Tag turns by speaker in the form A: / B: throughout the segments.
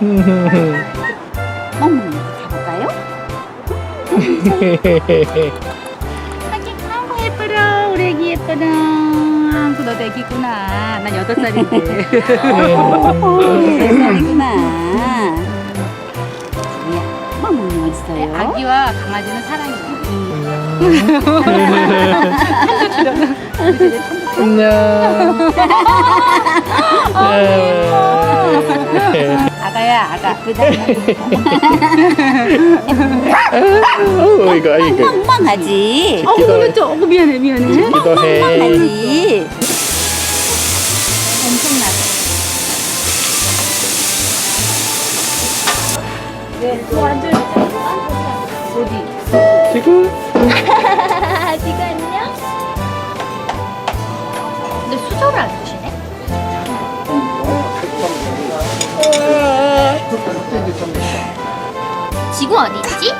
A: 어머, 가볼까요? 하긴 아이고 예뻐라 우리 애기 예뻐라 아이고 너도 애기구나 난 여덟 살인데 여덟 살이구나 지우야 어머 어딨어요? 아기와 강아지는 사랑이야
B: 안녕.
A: 아 가야 아가 예쁘다
B: 어, 이거, 이거.
A: 멍멍하지
B: 어, 그러면
A: 좀 어구 미안해 미안해
B: 기도해.
A: 멍멍하지 앉아야 되잖아 어디?
B: 지구.
A: 지금 안녕? 근데 수저를 안 주시네? 지구 어디 있지?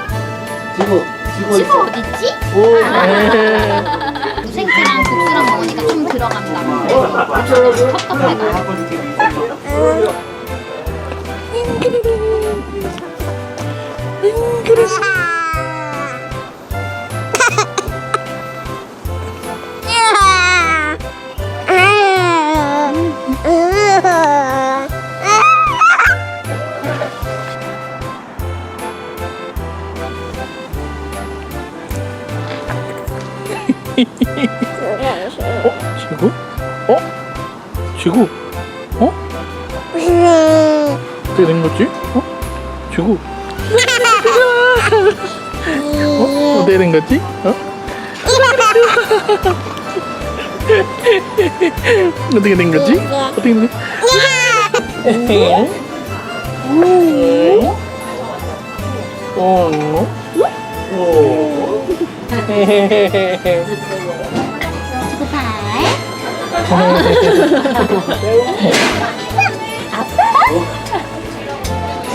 C: 지구 지구
A: 지구 어디 있지?
C: 오
A: 생크랑 국수랑 먹으니까 좀 들어간다. 텁텁해가.
B: 어? 지구? 어? 지구? 어? 어떻게 된 거지? 어? 지구? 어? 어떻게 된 거지? 어? 어떻게 된 거지? 어떻게 된 거지? 어? 어?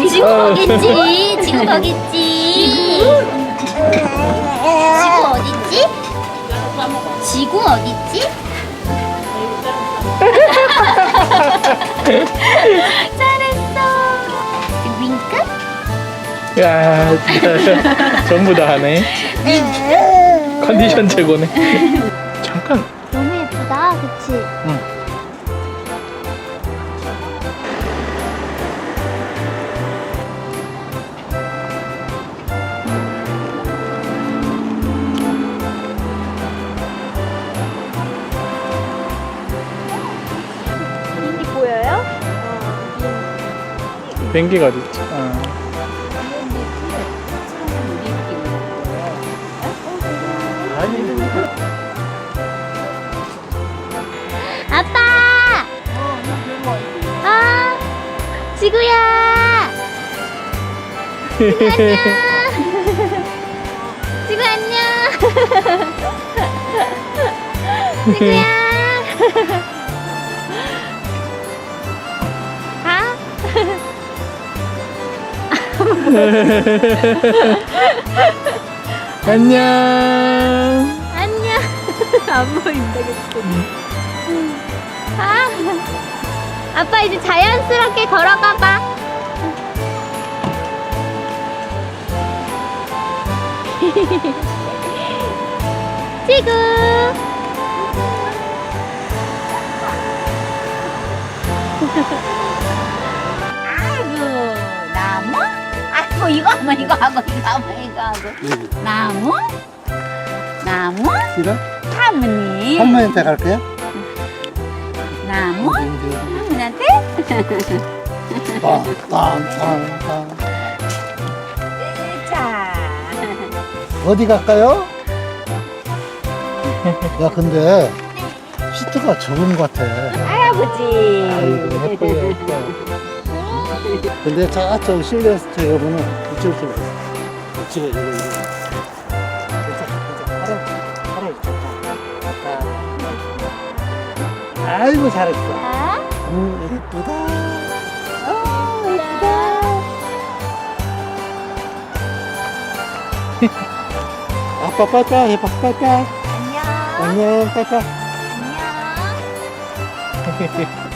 A: 지구 거겠지. 지구 거겠지. 지구 어딨지? 지구 어딨지? 잘했어. 윙크?
B: 야, 진짜 전부 다 하네. 컨디션 최고네. 잠깐.
D: 너무 예쁘다, 그치?
B: 응.
D: 비행기 보여요?
B: 비행기가 어디 있지?
D: 지구 안녕! 지구야! 아?
B: 안녕.
D: 안녕! 안 보인다, 그치? 아, 아빠 이제 자연스럽게 걸어가 봐. 지구.
A: 아이고 나무? 아이고 이거 하면 이거 하고 이거 하면 이거 하고 나무? 나무?
C: 싫어?
A: 할머니
C: 할머니한테 갈게요
A: 나무?
C: 어디,
A: 할머니한테?
C: 어디, 어디. 어디 갈까요? 야 근데 시트가 적은 것 같아.
A: 할아버지.
C: 아이고 예뻐요 예뻐 근데 저쪽 실내스트 여부는 이쪽 있어. 이쪽에 이거. 이거 아이고 잘했어.
D: 아,
C: 음 예쁘다.
D: 오, 예쁘다.
C: 아빠 빠빠 해봐 빠빠
D: 안녕.
C: 안녕 빠빠
D: 안녕.